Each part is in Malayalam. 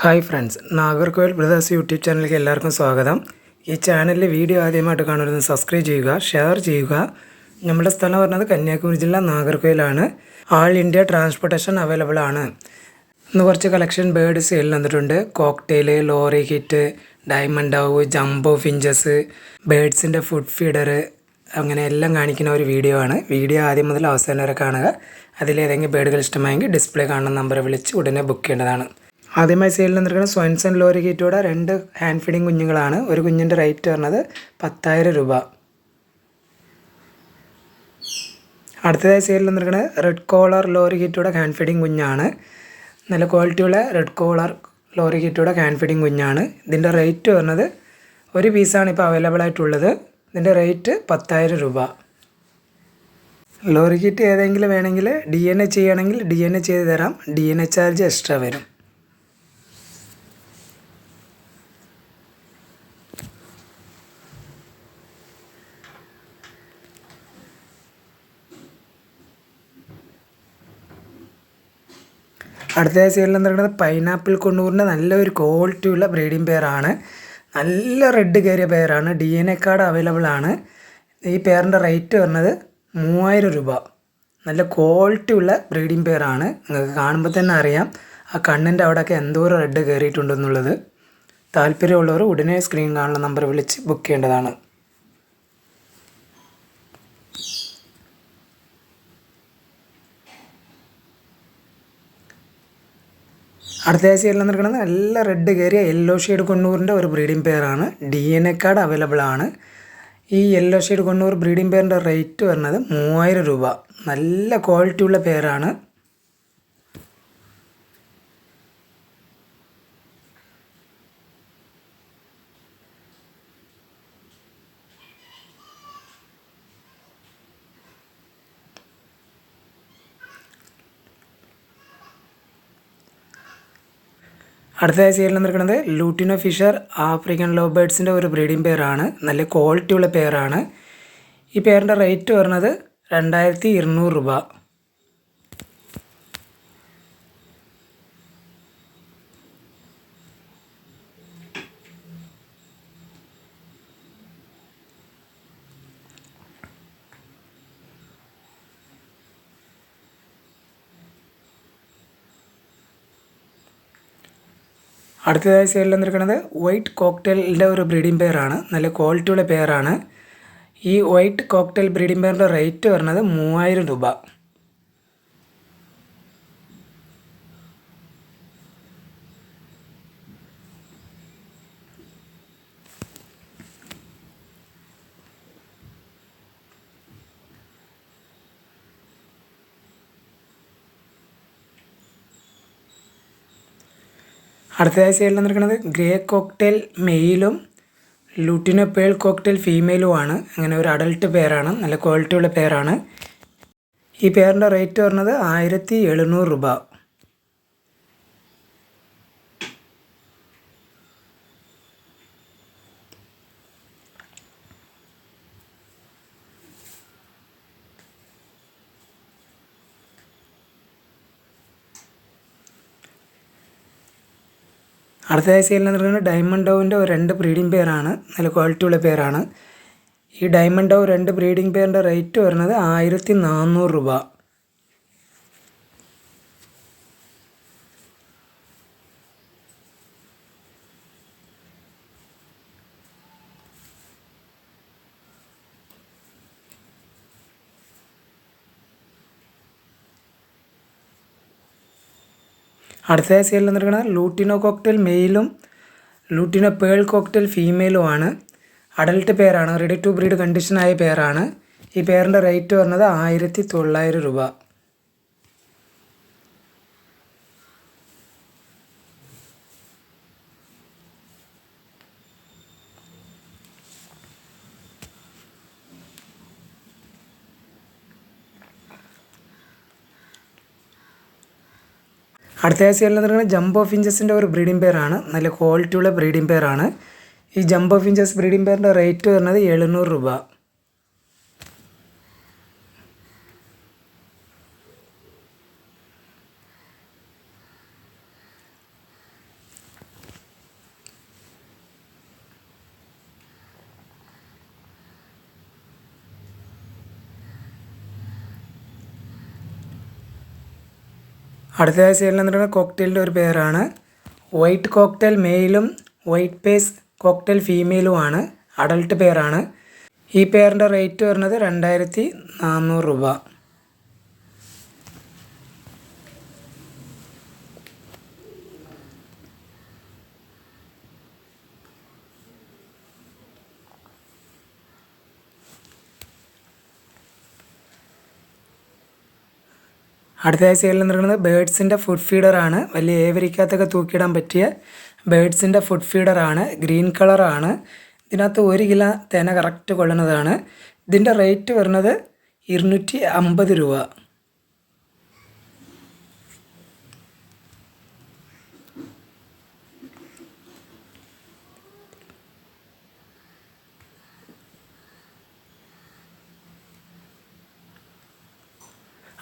Hi friends Nagercoil brothers YouTube ചാനലിലേക്ക് എല്ലാവർക്കും സ്വാഗതം. ഈ ചാനലിലെ വീഡിയോ ആദ്യമായിട്ട് കാണുന്നത് സബ്സ്ക്രൈബ് ചെയ്യുക ഷെയർ ചെയ്യുക. നമ്മുടെ സ്ഥലം പറഞ്ഞത് കന്യാകുമരി ജില്ല നാഗർകോയിലാണ് ആൾ ഇന്ത്യ ട്രാൻസ്പോർട്ടേഷൻ അവൈലബിൾ ആണ്. ഇന്ന് കുറച്ച് കളക്ഷൻ ബേർഡ് സെയിൽ വന്നിട്ടുണ്ട്. Cockatiel lorikeet diamond dove jumbo finches ബേഡ്സിന്റെ food feeder അങ്ങനെ എല്ലാം കാണിക്കുന്ന ഒരു വീഡിയോ ആണ്. വീഡിയോ ആദ്യം മുതൽ അവസാനം വരെ കാണുക. അതിലേതെങ്കിലും ബേഡുകൾ ഇഷ്ടമായെങ്കിൽ ഡിസ്പ്ലേ കാണുന്ന നമ്പർ വിളിച്ച് ഉടനെ ബുക്ക് ചെയ്യേണ്ടതാണ്. ആദ്യമായി സെയിലിൽ നിന്നിരിക്കുന്ന സ്വൻസൺ ലോറി കിറ്റോടെ രണ്ട് ഹാൻഡ് ഫീഡിങ് കുഞ്ഞുങ്ങളാണ്. ഒരു കുഞ്ഞിന്റെ റേറ്റ് പറഞ്ഞത് പത്തായിരം രൂപ. അടുത്തതായി സൈഡിൽ നിന്നിരിക്കുന്നത് റെഡ് കോളർ ലോറി കിറ്റോടെ ഹാൻഡ് ഫീഡിങ് കുഞ്ഞാണ്. നല്ല ക്വാളിറ്റിയുള്ള റെഡ് കോളർ ലോറി കിറ്റോടെ ഹാൻഡ് ഫീഡിങ് കുഞ്ഞാണ്. ഇതിന്റെ റേറ്റ് പറഞ്ഞത് ഒരു പീസാണ് ഇപ്പോൾ അവൈലബിൾ ആയിട്ടുള്ളത്. ഇതിന്റെ റേറ്റ് പത്തായിരം രൂപ. ലോറി കിറ്റ് ഏതെങ്കിലും വേണമെങ്കിൽ ഡി എൻ എ ചെയ്യണമെങ്കിൽ ഡി എൻ എ ചെയ്ത് തരാം. D N A charge extra വരും. അടുത്തതായി സൈഡിൽ നിന്നിരിക്കുന്നത് പൈനാപ്പിൾ കൊണ്ണൂറിന്റെ നല്ലൊരു ക്വാളിറ്റിയുള്ള ബ്രീഡിംഗ് പെയറാണ് നല്ല റെഡ് കയറിയ പെയറാണ് D N A card available ആണ്. ഈ പെയറിന്റെ റേറ്റ് വരുന്നത് മൂവായിരം രൂപ. നല്ല ക്വാളിറ്റി ഉള്ള ബ്രീഡിംഗ് പെയറാണ് നിങ്ങൾക്ക് കാണുമ്പോൾ തന്നെ അറിയാം. ആ കണ്ണിന്റെ അവിടെയൊക്കെ എന്തോരം റെഡ് കയറിയിട്ടുണ്ടെന്നുള്ളത്. താല്പര്യമുള്ളവർ ഉടനെ സ്ക്രീൻ കാണുന്ന നമ്പർ വിളിച്ച് ബുക്ക് ചെയ്യേണ്ടതാണ്. അടുത്ത എല്ലാം നിൽക്കുന്നത് നല്ല റെഡ് കയറിയ യെല്ലോ ഷെയ്ഡ് കൊണ്ണൂറിന്റെ ഒരു breeding പെയറാണ് D N A card available ആണ്. ഈ യെല്ലോ ഷെയ്ഡ് കൊണ്ണൂർ ബ്രീഡിംഗ് പെയറിന്റെ റേറ്റ് വരുന്നത് മൂവായിരം രൂപ. നല്ല ക്വാളിറ്റി ഉള്ള പെയറാണ് അടുത്തതായി സീരിയൽ നിൽക്കുന്നത് ലൂട്ടിനോ ഫിഷർ ആഫ്രിക്കൻ ലോ ബേഡ്സിന്റെ ഒരു ബ്രീഡിംഗ് പെയറാണ് നല്ല ക്വാളിറ്റി ഉള്ള പെയറാണ് ഈ പെയറിന്റെ റേറ്റ് വരുന്നത് രണ്ടായിരത്തി ഇരുന്നൂറ് രൂപ. അടുത്തതായി സൈഡിൽ വന്നിരിക്കുന്നത് വൈറ്റ് കോക്ടെയിലിന്റെ ഒരു ബ്രീഡിംഗ് പെയറാണ് നല്ല ക്വാളിറ്റിയുള്ള പെയറാണ് ഈ വൈറ്റ് കോക്ടെയിൽ ബ്രീഡിംഗ് പെയറിന്റെ റേറ്റ് വരുന്നത് മൂവായിരം രൂപ. അടുത്തതായി സൈഡിൽ നിൽക്കുന്നത് ഗ്രേ കോക്ടെയിൽ മെയിലും ലൂട്ടിനോ പേൾ കോക്ടെയിൽ ഫീമെയിലുമാണ് അങ്ങനെ ഒരു അഡൾട്ട് പെയറാണ് നല്ല ക്വാളിറ്റിയുള്ള പെയറാണ് ഈ പെയറിന്റെ റേറ്റ് പറഞ്ഞത് ആയിരത്തി എഴുന്നൂറ് രൂപ. അടുത്തതായി സെയിലിൽ നിൽക്കുന്നത് ഡയമണ്ട് ഡോവിന്റെ ഒരു രണ്ട് ബ്രീഡിംഗ് പെയറാണ് നല്ല ക്വാളിറ്റിയുള്ള പെയറാണ് ഈ ഡയമണ്ട് ഡോവ് രണ്ട് ബ്രീഡിംഗ് പെയറിന്റെ റേറ്റ് വരുന്നത് ആയിരത്തി നാനൂറ് രൂപ. അടുത്തതായി സെയിൽ നിന്നിരിക്കുന്നത് ലൂട്ടിനോ കോക്ടെയിൽ മെയിലും ലൂട്ടിനോ പേൾ കോക്ടെയിൽ ഫീമെയിലുമാണ്. അഡൽട്ട് പെയറാണ് റെഡി ടു ബ്രീഡ് കണ്ടീഷനായ പെയറാണ് ഈ പെയറിന്റെ റേറ്റ് വരുന്നത് ആയിരത്തി തൊള്ളായിരം രൂപ. അടുത്ത സൈഡിൽ ജമ്പ് ഓഫ് ഇഞ്ചസിന്റെ ഒരു ബ്രീഡിംഗ് പെയറാണ് നല്ല ക്വാളിറ്റിയുള്ള ബ്രീഡിംഗ് പെയറാണ് ഈ ജംബ് ഓഫ് ഇഞ്ചസ് ബ്രീഡിംഗ് പെയറിന്റെ റേറ്റ് വരുന്നത് എഴുന്നൂറ് രൂപ. അടുത്തതായി സെയിൽ നിന്നിട്ടുള്ള കോക്ടെയിലിന്റെ ഒരു പേരാണ്. വൈറ്റ് കോക്ടെയിൽ മെയിലും വൈറ്റ് പേസ് കോക്ടെയിൽ ഫീമെയിലുമാണ്. അഡൾട്ട് പേരാണ്. ഈ പേരിന്റെ റേറ്റ് വരുന്നത് രണ്ടായിരത്തി നാനൂറ് രൂപ. അടുത്തതായി സൈഡിൽ നിൽക്കുന്നത് ബേഡ്സിന്റെ ഫുഡ് ഫീഡറാണ്. വലിയ ഏവരിക്കകത്തൊക്കെ തൂക്കിയിടാൻ പറ്റിയ ബേഡ്സിന്റെ ഫുഡ് ഫീഡറാണ്. ഗ്രീൻ കളറാണ്. ഇതിനകത്ത് ഒരു കിലോ തേന കറക്റ്റ് കൊള്ളുന്നതാണ്. ഇതിന്റെ റേറ്റ് വരുന്നത് ഇരുന്നൂറ്റി അമ്പത് രൂപ.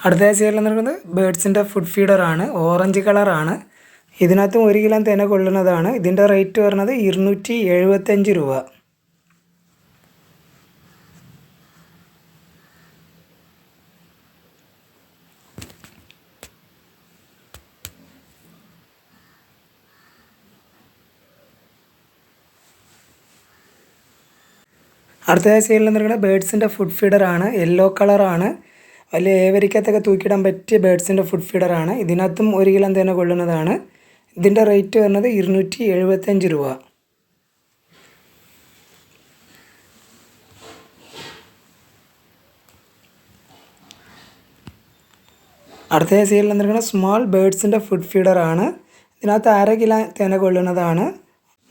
അടുത്ത സൈഡിൽ നിൽക്കുന്നത് ബേഡ്സിന്റെ ഫുഡ് ഫീഡറാണ് ഓറഞ്ച് കളറാണ് ഇതിനകത്തും ഒരു കിലോ തേന കൊള്ളുന്നതാണ്. ഇതിന്റെ റേറ്റ് വരുന്നത് ഇരുന്നൂറ്റി എഴുപത്തഞ്ച് രൂപ. അടുത്തതായി സൈഡിൽ നിന്നിരിക്കുന്നത് ബേഡ്സിന്റെ ഫുഡ് ഫീഡറാണ് യെല്ലോ കളറാണ് വലിയ ഏവരിക്കത്തൊക്കെ തൂക്കിയിടാൻ പറ്റിയ ബേഡ്സിന്റെ ഫുഡ് ഫീഡറാണ് ഇതിനകത്തും ഒരു കിലോ തന്നെ കൊള്ളുന്നതാണ്. ഇതിന്റെ റേറ്റ് വരുന്നത് ഇരുന്നൂറ്റി എഴുപത്തഞ്ച് രൂപ. അടുത്ത സീൽ നിൽക്കുന്ന സ്മോൾ ബേഡ്സിന്റെ ഫുഡ് ഫീഡറാണ് ഇതിനകത്ത് അര കിലോ തേന കൊള്ളുന്നതാണ്.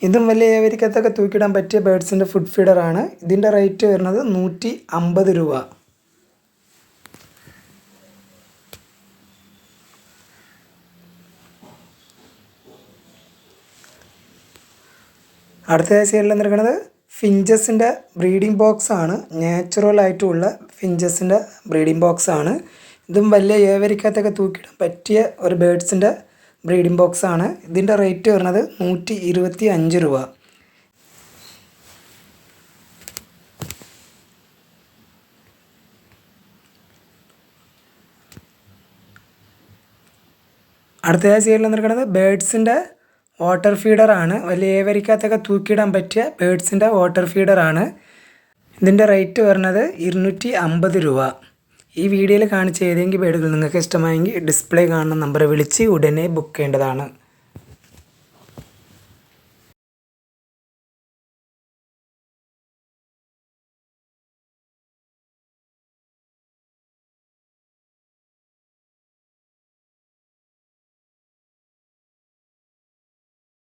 ഇതും വലിയ ഏവരിക്കത്തൊക്കെ തൂക്കിയിടാൻ പറ്റിയ ബേഡ്സിന്റെ ഫുഡ് ഫീഡറാണ് ഇതിന്റെ റേറ്റ് വരുന്നത് നൂറ്റി അമ്പത് രൂപ. അടുത്ത സൈഡിൽ നിൽക്കുന്നത് ഫിഞ്ചസിന്റെ ബ്രീഡിംഗ് ബോക്സ് ആണ്. നാച്ചുറൽ ആയിട്ടുള്ള ഫിഞ്ചസിന്റെ ബ്രീഡിംഗ് ബോക്സ് ആണ്. ഇതും വലിയ ഏവരിക്കകത്തൊക്കെ തൂക്കിയിടാൻ പറ്റിയ ഒരു ബേഡ്സിന്റെ ബ്രീഡിംഗ് ബോക്സ് ആണ്. ഇതിന്റെ റേറ്റ് വരുന്നത് നൂറ്റി ഇരുപത്തി അഞ്ച് രൂപ. അടുത്തതായി സൈഡിൽ നിൽക്കുന്നത് ബേഡ്സിന്റെ വാട്ടർ ഫീഡറാണ് വലിയ ഏവരിക്കകത്തൊക്കെ തൂക്കിയിടാൻ പറ്റിയ ബേഡ്സിന്റെ വാട്ടർ ഫീഡറാണ് ഇതിന്റെ റേറ്റ് വരുന്നത് ഇരുന്നൂറ്റി അമ്പത് രൂപ. ഈ വീഡിയോയിൽ കാണിച്ച ഏതെങ്കിലും ബേഡുകൾ നിങ്ങൾക്ക് ഇഷ്ടമായെങ്കിൽ ഡിസ്പ്ലേ കാണുന്ന നമ്പറെ വിളിച്ച് ഉടനെ ബുക്ക് ചെയ്യേണ്ടതാണ്.